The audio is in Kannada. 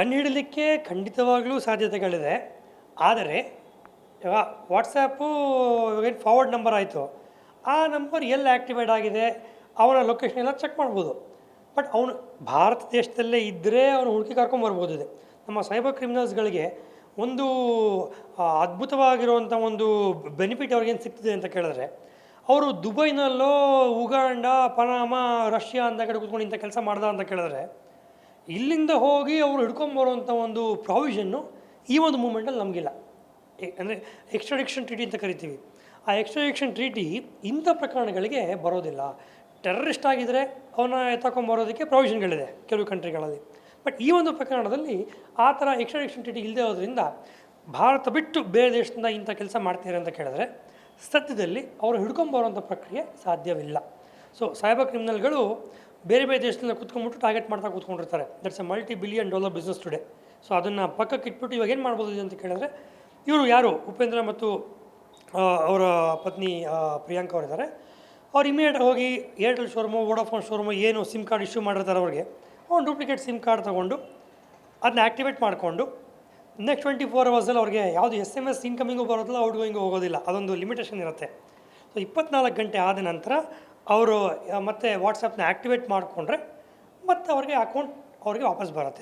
ಕಂಡುಹಿಡಲಿಕ್ಕೆ ಖಂಡಿತವಾಗಲೂ ಸಾಧ್ಯತೆಗಳಿದೆ. ಆದರೆ, ಇವಾಗ ವಾಟ್ಸಪ್ಪು ಏನು ಫಾರ್ವರ್ಡ್ ನಂಬರ್ ಆಯಿತು. ಆ ನಂಬರ್ ಎಲ್ಲಿ ಆ್ಯಕ್ಟಿವೇಟ್ ಆಗಿದೆ, ಅವನ ಲೊಕೇಶನ್ ಎಲ್ಲ ಚೆಕ್ ಮಾಡ್ಬೋದು. ಬಟ್ ಅವನು ಭಾರತ ದೇಶದಲ್ಲೇ ಇದ್ದರೆ ಅವನು ಹುಡುಕಿ ಕರ್ಕೊಂಬರ್ಬೋದು ಇದೆ. ನಮ್ಮ ಸೈಬರ್ ಕ್ರಿಮಿನಲ್ಸ್ಗಳಿಗೆ ಒಂದು ಅದ್ಭುತವಾಗಿರುವಂಥ ಒಂದು ಬೆನಿಫಿಟ್ ಅವ್ರಿಗೇನು ಸಿಗ್ತಿದೆ ಅಂತ ಕೇಳಿದ್ರೆ, ಅವರು ದುಬೈನಲ್ಲೋ ಉಗಾಂಡ, ಪನಾಮ, ರಷ್ಯಾ ಅಂತ ಕಡೆ ಕೂತ್ಕೊಂಡು ಇಂಥ ಕೆಲಸ ಮಾಡ್ದ ಅಂತ ಕೇಳಿದ್ರೆ ಇಲ್ಲಿಂದ ಹೋಗಿ ಅವರು ಹಿಡ್ಕೊಂಬರುವಂಥ ಒಂದು ಪ್ರಾವಿಷನ್ನು ಈ ಒಂದು ಮೂಮೆಂಟಲ್ಲಿ ನಮಗಿಲ್ಲ. ಅಂದರೆ ಎಕ್ಸ್ಟ್ರಡಿಕ್ಷನ್ ಟ್ರೀಟಿ ಅಂತ ಕರಿತೀವಿ. ಆ ಎಕ್ಸ್ಟ್ರಡಿಕ್ಷನ್ ಟ್ರೀಟಿ ಇಂಥ ಪ್ರಕರಣಗಳಿಗೆ ಬರೋದಿಲ್ಲ. ಟೆರರಿಸ್ಟ್ ಆಗಿದ್ದರೆ ಅವನ್ನ ಎತ್ತಕೊಂಬರೋದಕ್ಕೆ ಪ್ರಾವಿಷನ್ಗಳಿದೆ ಕೆಲವು ಕಂಟ್ರಿಗಳಲ್ಲಿ ಬಟ್ ಈ ಒಂದು ಪ್ರಕರಣದಲ್ಲಿ ಆ ಥರ ಎಕ್ಸ್ಟ್ರಡಿಕ್ಷನ್ ಟ್ರೀಟಿ ಇಲ್ಲದೆ ಇರೋದ್ರಿಂದ ಭಾರತ ಬಿಟ್ಟು ಬೇರೆ ದೇಶದಿಂದ ಇಂಥ ಕೆಲಸ ಮಾಡ್ತಾರೆ ಅಂತ ಕೇಳಿದ್ರೆ ಸದ್ಯದಲ್ಲಿ ಅವರು ಹಿಡ್ಕೊಂಬರುವಂಥ ಪ್ರಕ್ರಿಯೆ ಸಾಧ್ಯವಿಲ್ಲ. ಸೊ ಸೈಬರ್ ಕ್ರಿಮಿನಲ್ಗಳು ಬೇರೆ ಬೇರೆ ದೇಶದಿಂದ ಕೂತ್ಕೊಂಡ್ಬಿಟ್ಟು ಟಾರ್ಗೆಟ್ ಮಾಡ್ತಾ ಕೂತ್ಕೊಂಡಿರ್ತಾರೆ. That's a multi billion dollar business today so ಅದನ್ನು ಪಕ್ಕಕ್ಕೆ ಇಟ್ಬಿಟ್ಟು ಇವಾಗ ಏನು ಮಾಡ್ಬೋದು ಅಂತ ಕೇಳಿದ್ರೆ, ಇವರು ಯಾರು? ಉಪೇಂದ್ರ ಮತ್ತು ಅವರ ಪತ್ನಿ ಪ್ರಿಯಾಂಕ ಅವರಿದ್ದಾರೆ. ಅವ್ರು ಇಮಿಡಿಯೇಟ್ ಹೋಗಿ ಏರ್ಟೆಲ್ ಶೋರೂಮು ವೋಡಾಫೋನ್ ಶೋರೂಮು ಏನು ಸಿಮ್ ಕಾರ್ಡ್ ಇಶ್ಯೂ ಮಾಡಿರ್ತಾರೆ ಅವ್ರಿಗೆ. ಅವ್ನು ಡೂಪ್ಲಿಕೇಟ್ ಸಿಮ್ ಕಾರ್ಡ್ ತೊಗೊಂಡು ಅದನ್ನ ಆ್ಯಕ್ಟಿವೇಟ್ ಮಾಡಿಕೊಂಡು ನೆಕ್ಸ್ಟ್ ಟ್ವೆಂಟಿ ಫೋರ್ ಅವರ್ಸಲ್ಲಿ ಅವ್ರಿಗೆ ಯಾವುದು ಎಸ್ ಎಂ ಎಸ್ ಇನ್ಕಮಿಂಗು ಬರೋದಿಲ್ಲ ಔಟ್ ಗೋಯಿಂಗು ಹೋಗೋದಿಲ್ಲ. ಅದೊಂದು ಲಿಮಿಟೇಷನ್ ಇರುತ್ತೆ. ಸೊ ಇಪ್ಪತ್ನಾಲ್ಕು ಗಂಟೆ ಆದ ನಂತರ ಅವರು ಮತ್ತೆ ವಾಟ್ಸಪ್ನ ಆ್ಯಕ್ಟಿವೇಟ್ ಮಾಡಿಕೊಂಡ್ರೆ ಮತ್ತೆ ಅವ್ರಿಗೆ ಅಕೌಂಟ್ ಅವ್ರಿಗೆ ವಾಪಸ್ ಬರುತ್ತೆ.